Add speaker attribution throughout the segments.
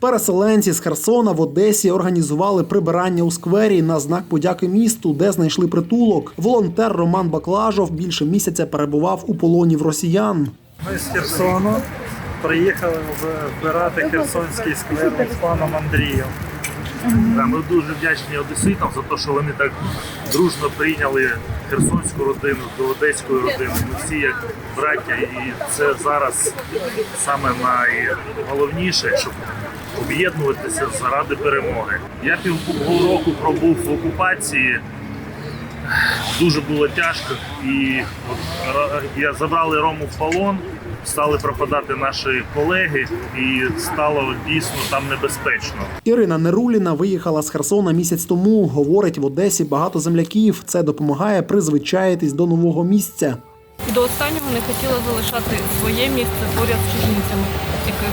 Speaker 1: Переселенці з Херсона в Одесі організували прибирання у сквері на знак подяки місту, де знайшли притулок. Волонтер Роман Баклажов більше місяця перебував у полоні в росіян.
Speaker 2: Ми з Херсону приїхали вбирати Херсонський сквер з паном Андрієм.
Speaker 3: Ми дуже вдячні одеситам за те, що вони так дружно прийняли херсонську родину до одеської родини. Ми всі як браття, і це зараз саме найголовніше, щоб об'єднуватися заради перемоги. Я півроку пробув в окупації. Дуже було тяжко, і от я забрали Рому в полон, стали пропадати наші колеги, і стало дійсно там небезпечно.
Speaker 1: Ірина Неруліна виїхала з Херсона місяць тому. Говорить, в Одесі багато земляків. Це допомагає призвичаїтись до нового місця.
Speaker 4: До останнього не хотіла залишати своє місце поряд з чужинцями, яких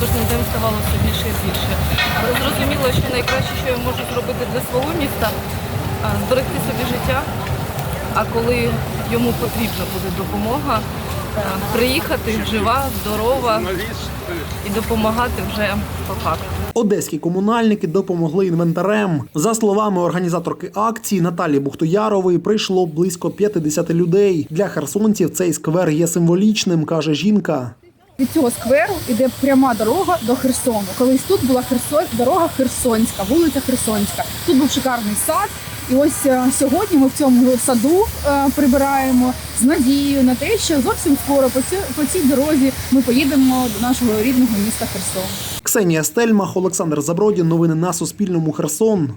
Speaker 4: кожним днем ставало все більше і більше. Але зрозуміло, що найкраще, що я можу зробити для свого міста, зберегти собі життя. А коли йому потрібна буде допомога, приїхати жива, здорова і допомагати вже по факту.
Speaker 1: Одеські комунальники допомогли інвентарем. За словами організаторки акції Наталі Бухтоярової, прийшло близько 50 людей. Для херсонців цей сквер є символічним, каже жінка.
Speaker 5: Від цього скверу йде пряма дорога до Херсону. Колись тут була Херсон, дорога Херсонська, вулиця Херсонська. Тут був шикарний сад. І ось е, сьогодні ми в цьому саду е, прибираємо з надією на те, що зовсім скоро по цій, по цій дорозі ми поїдемо до нашого рідного міста Херсон.
Speaker 1: Ксенія Стельмах, Олександр Забродін. Новини на Суспільному. Херсон.